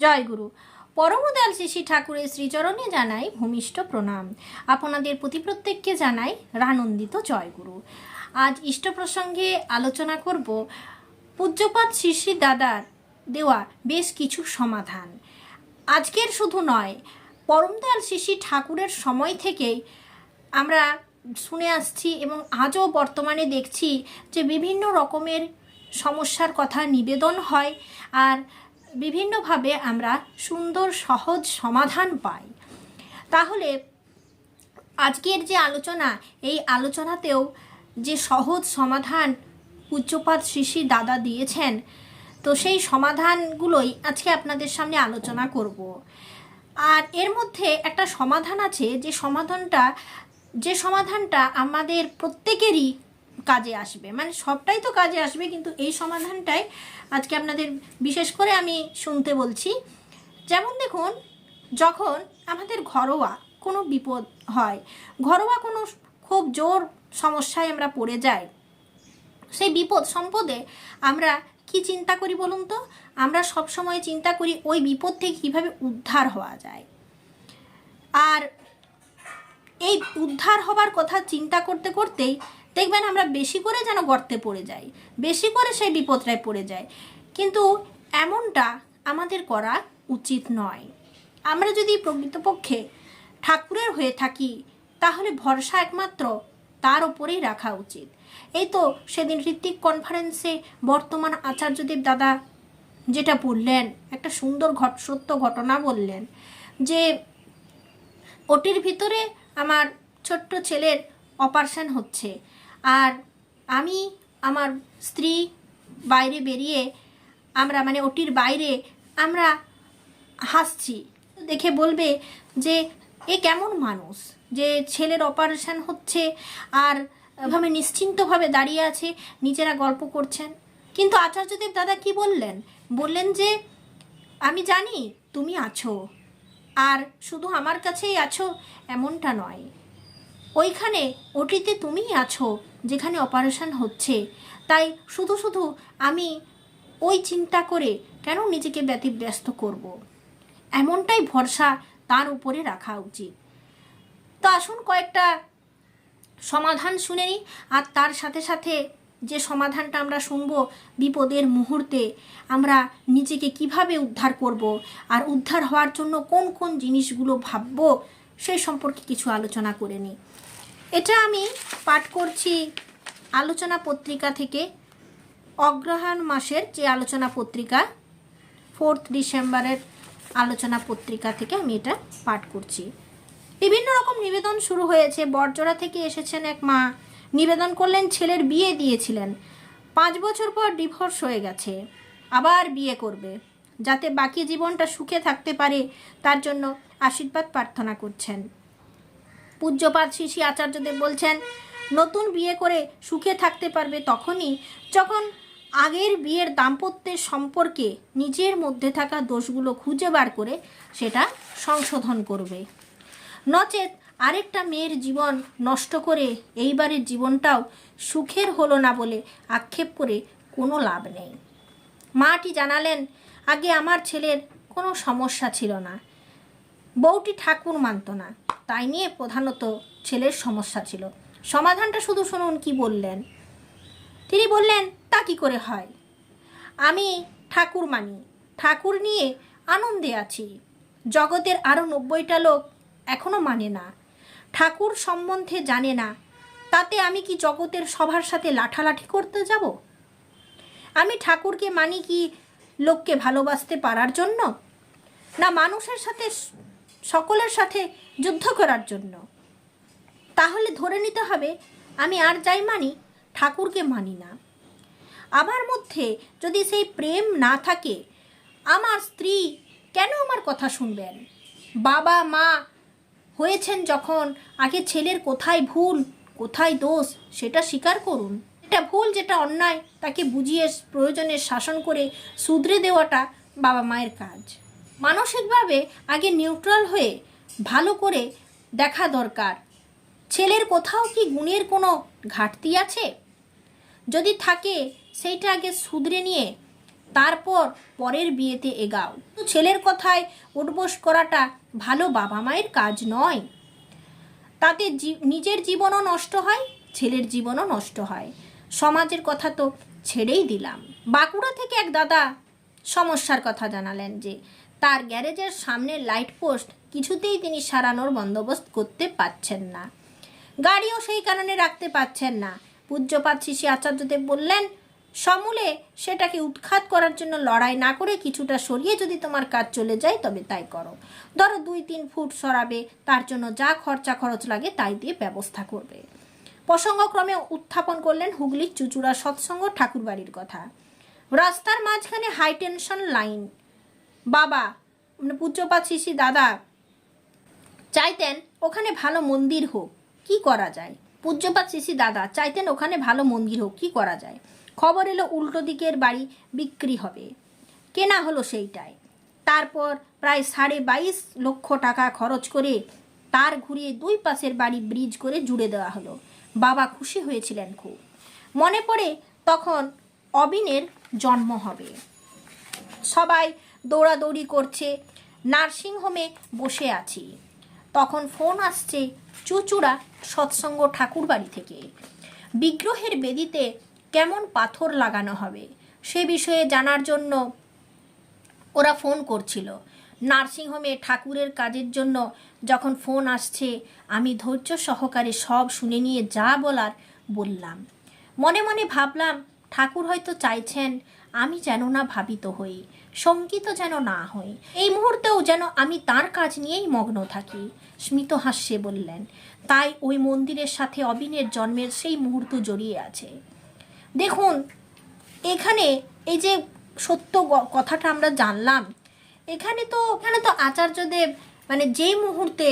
জয় গুরু। পরমদয়াল শ্রী ঠাকুরের শ্রীচরণে জানাই ভূমিষ্ঠ প্রণাম। আপনাদের প্রতি প্রত্যেককে জানাই রানন্দিত জয়গুরু আজ ইষ্ট প্রসঙ্গে আলোচনা করব পূজ্যপাত শ্রী দাদার দেওয়া বেশ কিছু সমাধান। আজকের শুধু নয়, পরমদয়াল শ্রী ঠাকুরের সময় থেকেই আমরা শুনে আসছি এবং আজও বর্তমানে দেখছি যে বিভিন্ন রকমের সমস্যার কথা নিবেদন হয়। আর বিভিন্নভাবে আমরা সুন্দর, সহজ সমাধান পাই। তাহলে আজকের যে আলোচনা, এই আলোচনাতেও যে সহজ সমাধান উচ্চপাত শিশি দাদা দিয়েছেন, তো সেই সমাধানগুলোই আজকে আপনাদের সামনে আলোচনা করব। আর এর মধ্যে একটা সমাধান আছে, যে সমাধানটা যে সমাধানটা আমাদের প্রত্যেকেরই কাজে আসবে। মানে সবটাই তো কাজে আসবে, কিন্তু এই সমাধানটাই আজকে আপনাদের বিশেষ করে আমি শুনতে বলছি। যেমন দেখুন, যখন আমাদের ঘরোয়া কোনো বিপদ হয়, ঘরোয়া কোনো খুব জোর সমস্যায় আমরা পড়ে যাই, সেই বিপদ সম্পদে আমরা কি চিন্তা করি বলুন তো? আমরা সব সময় চিন্তা করি ওই বিপদ থেকে কীভাবে উদ্ধার হওয়া যায়। আর এই উদ্ধার হবার কথা চিন্তা করতে করতেই দেখবেন আমরা বেশি করে যেন গর্তে পড়ে যাই, বেশি করে সেই বিপদটায় পড়ে যাই। কিন্তু এমনটা আমাদের করা উচিত নয়। আমরা যদি প্রকৃতপক্ষে ঠাকুরের হয়ে থাকি, তাহলে ভরসা একমাত্র তার ওপরেই রাখা উচিত। এই তো সেদিন ঋত্বিক কনফারেন্সে বর্তমান আচার্যদেব দাদা যেটা বললেন, একটা সুন্দর ঘট, সত্য ঘটনা বললেন যে ওটির ভিতরে আমার ছোট্ট ছেলের অপারেশন হচ্ছে। আর আমি আমার স্ত্রী বাইরে বেরিয়ে আমরা মানে ওটির বাইরে আমরা হাসছি। দেখে বলবে যে, এ কেমন মানুষ? যে ছেলের অপারেশন হচ্ছে আর এভাবে নিশ্চিন্তভাবে দাঁড়িয়ে আছে, নিজেরা গল্প করছেন। কিন্তু আচার্যদেব দাদা কি বললেন? বললেন যে, আমি জানি তুমি আছো আর শুধু আমার কাছেই আছো এমনটা নয়। ওইখানে ওটিতে তুমিই আছো যেখানে অপারেশন হচ্ছে। তাই শুধু শুধু আমি ওই চিন্তা করে কেন নিজেকে ব্যতিব্যস্ত করব। এমনটাই ভরসা তার উপরে রাখা উচিত। তো আসুন কয়েকটা সমাধান শুনে নিই, আর তার সাথে সাথে যে সমাধানটা আমরা শুনব বিপদের মুহূর্তে, আমরা নিজেকে কীভাবে উদ্ধার করব, আর উদ্ধার হওয়ার জন্য কোন কোন জিনিসগুলো ভাববো, সেই সম্পর্কে কিছু আলোচনা করে নিই। এটা আমি পাঠ করছি আলোচনা পত্রিকা থেকে। অগ্রহায়ণ মাসের যে আলোচনা পত্রিকা, ফোর্থ ডিসেম্বরের আলোচনা পত্রিকা থেকে আমি এটা পাঠ করছি। বিভিন্ন রকম নিবেদন শুরু হয়েছে। বরজোড়া থেকে এসেছেন এক মা। নিবেদন করলেন, ছেলের বিয়ে দিয়েছিলেন। পাঁচ বছর পর ডিভোর্স হয়ে গেছে। আবার বিয়ে করবে। যাতে বাকি জীবনটা সুখে থাকতে পারে, তার জন্য আশীর্বাদ প্রার্থনা করছেন। পূজ্যপাত শিশি আচার্যদেব বলছেন, নতুন বিয়ে করে সুখে থাকতে পারবে তখনই যখন আগের বিয়ের দাম্পত্যের সম্পর্কে নিজের মধ্যে থাকা দোষগুলো খুঁজে বার করে সেটা সংশোধন করবে। নচেত আরেকটা মেয়ের জীবন নষ্ট করে এইবারের জীবনটাও সুখের হলো না বলে আক্ষেপ করে কোনো লাভ নেই। মাটি জানালেন, আগে আমার ছেলের কোনো সমস্যা ছিল না। বউটি ঠাকুর মানত না। তাই নিয়ে প্রধানত ছেলের সমস্যা ছিল। সমাধানটা শুধু শুনুন কি বললেন। তিনি বললেন, তা কি করে হয়? আমি ঠাকুর মানি, ঠাকুর নিয়ে আনন্দে আছি। জগতের আরও নব্বইটা লোক এখনও মানে না। ঠাকুর সম্বন্ধে জানে না, তাতে আমি কি জগতের সবার সাথে লাঠালাঠি করতে যাব? আমি ঠাকুরকে মানি কি লোককে ভালোবাসতে পারার জন্য? না মানুষের সাথে সকলের সাথে যুদ্ধ করার জন্য। তাহলে ধরে নিতে হবে, আমি আর যাই মানি, ঠাকুরকে মানি না। আমার মধ্যে যদি সেই প্রেম না থাকে, আমার স্ত্রী কেন আমার কথা শুনবেন? বাবা, মা হয়েছেন যখন, আগে ছেলের কোথায় ভুল, কোথায় দোষ, সেটা স্বীকার করুন। এটা ভুল, যেটা অন্যায়, তাকে বুঝিয়ে প্রয়োজনে শাসন করে শুধরে দেওয়াটা বাবা মায়ের কাজ। মানসিকভাবে আগে নিউট্রাল হয়ে ভালো করে দেখা দরকার। ছেলের কোথাও কি গুণের কোনো ঘাটতি আছে? যদি থাকে, সেইটা আগে শুধরে নিয়ে তারপর পরের বিয়েতে এগাও। ছেলের কথায় উঠবোস করাটা ভালো বাবা মায়ের কাজ নয়। তাতে নিজের জীবনও নষ্ট হয়, ছেলের জীবনও নষ্ট হয়। সমাজের কথা তো ছেড়েই দিলাম। বাঁকুড়া থেকে এক দাদা সমস্যার কথা জানালেন যে তার গ্যারেজের সামনে লাইট পোস্ট, কিছুতেই তিনি সারানোর বন্দোবস্ত করতে পারছেন না। গাড়িও সেই কারণে রাখতে পারছেন না। পূজ্যপাত শিশি আচার্যদেব বললেন, সমূলে সেটাকে উৎখাত করার জন্য লড়াই না করে কিছুটা সরিয়ে যদি তোমার কাজ চলে যায়, তবে তাই করো। ধরো দুই তিন ফুট সরাবে, তার জন্য যা খরচা খরচ লাগে তাই দিয়ে ব্যবস্থা করবে। প্রসঙ্গক্রমে উত্থাপন করলেন হুগলির চুচুড়া সৎসঙ্গ ঠাকুরবাড়ির কথা। রাস্তার মাঝখানে হাই টেনশন লাইন বাবা মানে পূজ্যপাত শিশি দাদা। চাইতেন ওখানে ভালো মন্দির হোক। কি করা যায়? পূজ্যপাত শিশি দাদা, চাইতেন ওখানে ভালো মন্দির হোক। কি করা যায়? খবর এলো উল্টো দিকের বাড়ি বিক্রি হবে। কেনা হলো সেইটাই। তারপর প্রায় সাড়ে বাইশ লক্ষ টাকা খরচ করে তার ঘুরিয়ে দুই পাশের বাড়ি ব্রিজ করে জুড়ে দেওয়া হলো। বাবা খুশি হয়েছিলেন খুব। মনে পড়ে তখন অবিনের জন্ম হবে। সবাই দৌড়াদৌড়ি করছে নার্সিংহোমে বসে আছি। তখন ফোন আসছে চুচুড়া সৎসঙ্গ ঠাকুরবাড়ি থেকে। বিগ্রহের বেদিতে কেমন পাথর লাগানো হবে সে বিষয়ে জানার জন্য ওরা ফোন করছিল। নার্সিংহোমে ঠাকুরের কাজের জন্য যখন ফোন আসছে, আমি ধৈর্য সহকারে সব শুনে নিয়ে যা বলার বললাম। মনে মনে ভাবলাম ঠাকুর হয়তো চাইছেন, আমি যেন না ভাবিত হই, শঙ্কিত যেন না হই। এই মুহূর্তেও যেন আমি তার কাজ নিয়েই মগ্ন থাকি, স্মিত হাস্যে বললেন। তাই ওই মন্দিরের সাথে অবিনের জন্মের সেই মুহূর্ত জড়িয়ে আছে। দেখুন, এখানে এই যে সত্য কথাটা আমরা জানলাম, এখানে তো এখানে তো আচার্যদেব মানে যেই মুহূর্তে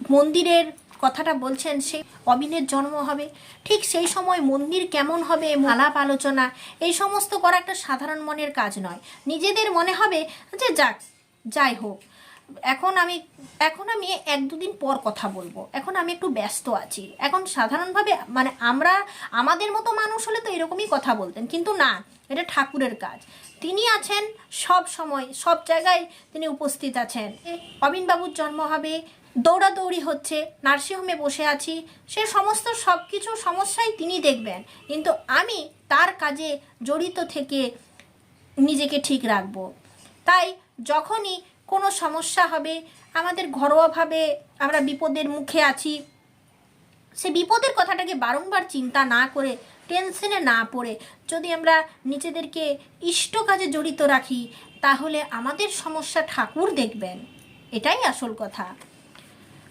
মন্দিরের কথাটা বলছেন সে অবিনের জন্ম হবে। ঠিক সেই সময় মন্দির কেমন হবে, আলাপ আলোচনা, এই সমস্ত করা একটা সাধারণ মনের কাজ নয়। নিজেদের মনে হবে যে যাক, যাই হোক। এখন আমি এখন আমি এক দুদিন পর কথা বলব। এখন আমি একটু ব্যস্ত আছি। এখন সাধারণভাবে মানে আমরা, আমাদের মতো মানুষ হলে তো এরকমই কথা বলতেন। কিন্তু না, এটা ঠাকুরের কাজ। তিনি আছেন সব সময়, সব জায়গায় তিনি উপস্থিত আছেন। অবিনবাবুর জন্ম হবে দৌড়াদৌড়ি হচ্ছে, নার্সিংহোমে বসে আছি, সে সমস্ত সব কিছু সমস্যাই তিনি দেখবেন। কিন্তু আমি তার কাজে জড়িত থেকে নিজেকে ঠিক রাখব। তাই যখনই কোনো সমস্যা হবে, আমাদের ঘরোয়াভাবে আমরা বিপদের মুখে আছি, সে বিপদের কথাটাকে বারংবার চিন্তা না করে, টেনশনে না পড়ে, যদি আমরা নিজেদেরকে ইষ্ট কাজে জড়িত রাখি, তাহলে আমাদের সমস্যা ঠাকুর দেখবেন। এটাই আসল কথা।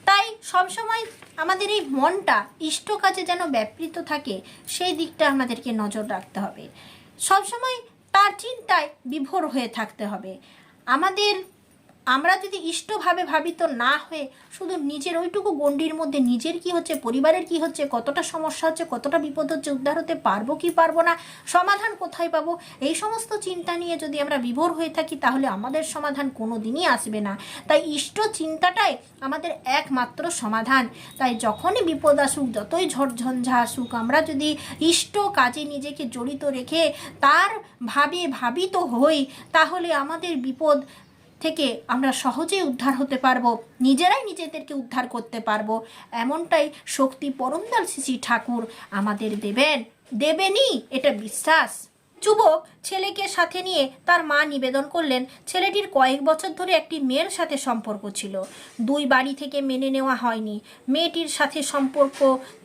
তাই সবসময় আমাদের এই মনটা ইষ্ট কাজে যেন ব্যাপৃত থাকে, সেই দিকটা আমাদেরকে নজর রাখতে হবে। সবসময় তার চিন্তায় বিভোর হয়ে থাকতে হবে। আমাদের আমরা যদি ইষ্টভাবে ভাবিত না হয়ে শুধু নিজের ওইটুকু গণ্ডির মধ্যে নিজের কি হচ্ছে, পরিবারের কি হচ্ছে, কতটা সমস্যা হচ্ছে, কতটা বিপদ হচ্ছে, উদ্ধার হতে পারব কি পারব না, সমাধান কোথায় পাবো, এই সমস্ত চিন্তা নিয়ে যদি আমরা বিভোর হয়ে থাকি তাহলে আমাদের সমাধান কোনো দিনই আসবে না। তাই ইষ্ট চিন্তাটাই আমাদের একমাত্র সমাধান। তাই যখনই বিপদ আসুক, যতই ঝড়ঝঞ্ঝা আসুক, আমরা যদি ইষ্ট কাজে নিজেকে জড়িত রেখে তার ভাবে ভাবিত হই, তাহলে আমাদের বিপদ থেকে আমরা সহজেই উদ্ধার হতে পারব, নিজেরাই নিজেদেরকে উদ্ধার করতে পারব। এমনটাই শক্তি পরমদাল শ্রী ঠাকুর আমাদের দেবেন। দেবেনই, এটা বিশ্বাস। যুবক ছেলেকে সাথে নিয়ে তার মা নিবেদন করলেন, ছেলেটির কয়েক বছর ধরে একটি মেয়ের সাথে সম্পর্ক ছিল। দুই বাড়ি থেকে মেনে নেওয়া হয়নি। মেয়েটির সাথে সম্পর্ক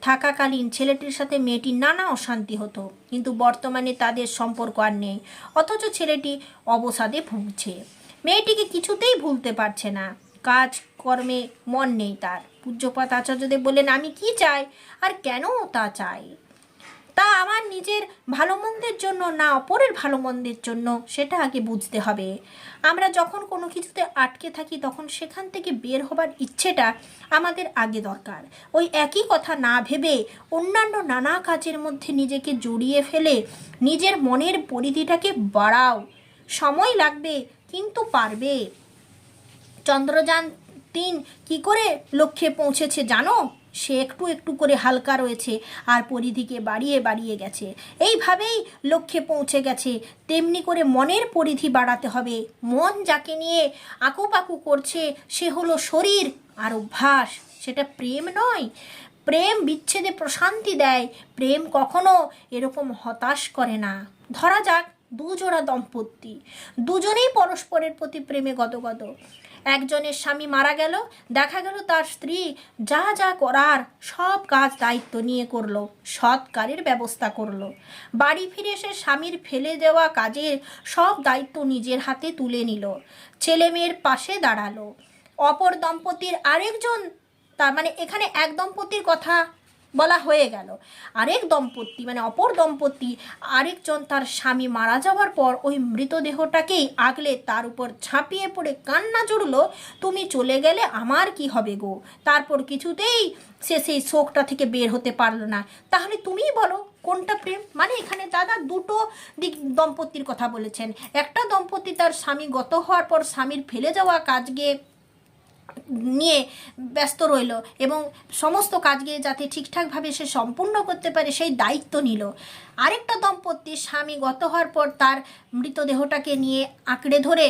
থাকাকালীন ছেলেটির সাথে মেয়েটির নানা অশান্তি হতো, কিন্তু বর্তমানে তাদের সম্পর্ক আর নেই। অথচ ছেলেটি অবসাদে ভুগছে। মেয়েটিকে কিছুতেই ভুলতে পারছে না। কাজ, কর্মে মন নেই তার। পূজ্যপাত আচার্যদেব বললেন, আমি কি চাই? আর কেন তা চাই? তা আমার নিজের ভালো মন্দের জন্য না, অপরের ভালো মন্দের জন্য, সেটা আগে বুঝতে হবে। আমরা যখন কোনো কিছুতে আটকে থাকি, তখন সেখান থেকে বের হবার ইচ্ছেটা আমাদের আগে দরকার। ওই একই কথা না ভেবে, অন্যান্য নানা কাজের মধ্যে নিজেকে জড়িয়ে ফেলে নিজের মনের পরিধিটাকে বাড়াও। সময় লাগবে কিন্তু পারবে। চন্দ্রযান তিন কি করে লক্ষ্যে পৌঁছেছে জানো? সে একটু একটু করে হালকা রয়েছে আর পরিধিকে বাড়িয়ে বাড়িয়ে গেছে। এইভাবেই লক্ষ্যে পৌঁছে গেছে। তেমনি করে মনের পরিধি বাড়াতে হবে। মন যাকে নিয়ে আকুপাকু করছে, সে হলো শরীর আর অভ্যাস। সেটা প্রেম নয়। প্রেম বিচ্ছেদে প্রশান্তি দেয়। প্রেম কখনো এরকম হতাশ করে না। ধরা যাক দুজোড়া দম্পতি। দুজনেই পরস্পরের প্রতি প্রেমে গদগদ। একজনের স্বামী মারা গেল, দেখা গেল তার স্ত্রী যা যা করার সব কাজ দায়িত্ব নিয়ে করল, সৎ কারের ব্যবস্থা করল। বাড়ি ফিরে এসে স্বামীর ফেলে দেওয়া কাজের সব দায়িত্ব নিজের হাতে তুলে নিল, ছেলে মেয়ের পাশে দাঁড়াল। অপর দম্পতির আরেকজন, তার মানে এখানে এক দম্পতির কথা বলা হয়ে গেল। আরেক দম্পতি মানে অপর দম্পতি আরেকজন তার স্বামী মারা যাওয়ার পর ওই মৃতদেহটাকেই আগলে তার উপর ঝাঁপিয়ে পড়ে কান্না জুড়লো, তুমি চলে গেলে আমার কি হবে গো? তারপর কিছুতেই সে সেই শোকটা থেকে বের হতে পারল না। তাহলে তুমিই বলো, কোনটা প্রেম? মানে এখানে দাদা দুটো দিক দম্পতির কথা বলেছেন। একটা দম্পতি তার স্বামী গত হওয়ার পর স্বামীর ফেলে যাওয়া কাজকে নিয়ে ব্যস্ত রইল এবং সমস্ত কাজকে যাতে ঠিকঠাকভাবে সে সম্পূর্ণ করতে পারে সেই দায়িত্ব নিল। আরেকটা দম্পতি স্বামী গত হওয়ার পর তার মৃতদেহটাকে নিয়ে আঁকড়ে ধরে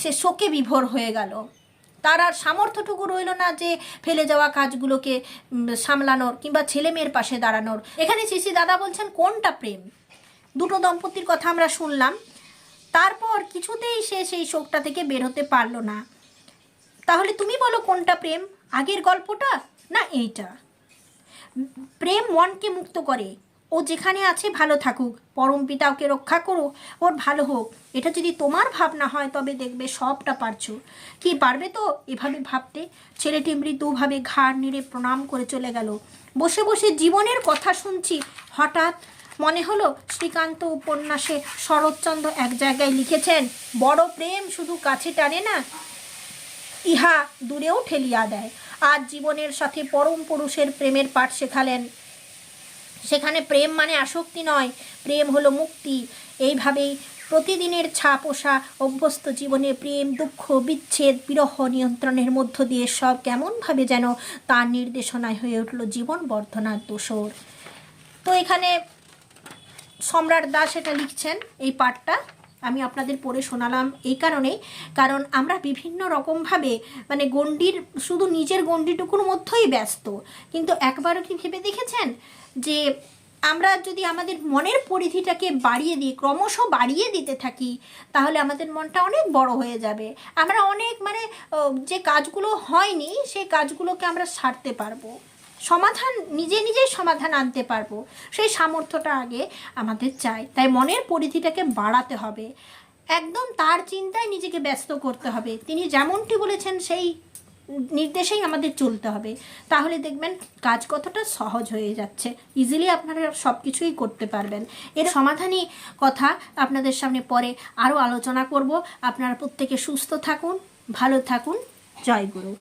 সে শোকে বিভোর হয়ে গেল। তার আর সামর্থ্যটুকু রইল না যে ফেলে যাওয়া কাজগুলোকে সামলানোর কিংবা ছেলে মেয়ের পাশে দাঁড়ানোর। এখানে শিশি দাদা বলছেন, কোনটা প্রেম? দুটো দম্পতির কথা আমরা শুনলাম। তারপর কিছুতেই সে সেই শোকটা থেকে বের হতে পারল না। তাহলে তুমি বলো কোনটা প্রেম? আগের গল্পটা না এইটা? প্রেম মনকে মুক্ত করে। ও যেখানে আছে ভালো থাকুক, পরম পিতা ওকে রক্ষা করো ওর ভালো হোক। এটা যদি তোমার ভাবনা হয়, তবে দেখবে সবটা পারছ। কি পারবে তো এভাবে ভাবতে? ছেলেটি মৃদুভাবে ঘাড় নেড়ে প্রণাম করে চলে গেল। বসে বসে জীবনের কথা শুনছি। হঠাৎ মনে হলো শ্রীকান্ত উপন্যাসে শরৎচন্দ্র এক জায়গায় লিখেছেন, বড় প্রেম শুধু কাছে টানে না ইহা দূরেও ঠেলিয়া দেয়। আজ জীবনের সাথে পরম পুরুষের প্রেমের পাঠ শেখালেন। সেখানে প্রেম মানে আসক্তি নয়, প্রেম হলো মুক্তি। এইভাবেই প্রতিদিনের ছা পোষা অভ্যস্ত জীবনে প্রেম, দুঃখ, বিচ্ছেদ, বিরহ নিয়ন্ত্রণের মধ্য দিয়ে সব কেমনভাবে যেন তার নির্দেশনায় হয়ে উঠল জীবন বর্ধনার দোসর। তো এখানে সম্রাট দাস এটা লিখছেন, এই পাঠটা। আমি আপনাদের পড়ে শোনালাম এই কারণেই। কারণ আমরা বিভিন্ন রকমভাবে মানে গণ্ডির শুধু নিজের গণ্ডিটুকুর মধ্যেই ব্যস্ত। কিন্তু একবারও কি ভেবে দেখেছেন যে আমরা যদি আমাদের মনের পরিধিটাকে বাড়িয়ে দিই, ক্রমশ বাড়িয়ে দিতে থাকি, তাহলে আমাদের মনটা অনেক বড় হয়ে যাবে। আমরা অনেক মানে যে কাজগুলো হয়নি সেই কাজগুলোকে আমরা সারতে পারব। সমাধান, নিজে নিজেই সমাধান আনতে পারব। সেই সামর্থ্যটা আগে আমাদের চাই। তাই মনের পরিধিটাকে বাড়াতে হবে। একদম তার চিন্তায় নিজেকে ব্যস্ত করতে হবে। তিনি যেমনটি বলেছেন, সেই নির্দেশেই আমাদের চলতে হবে। তাহলে দেখবেন কাজ কতটা সহজ হয়ে যাচ্ছে। ইজিলি আপনারা সব কিছুই করতে পারবেন। এর সমাধানই কথা আপনাদের সামনে পরে আরও আলোচনা করব। আপনারা প্রত্যেকে সুস্থ থাকুন, ভালো থাকুন। জয় গুরু।